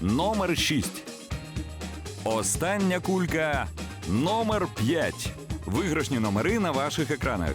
Номер 6. Остання кулька номер 5. Виграшні номери на ваших екранах.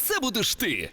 це будеш ти.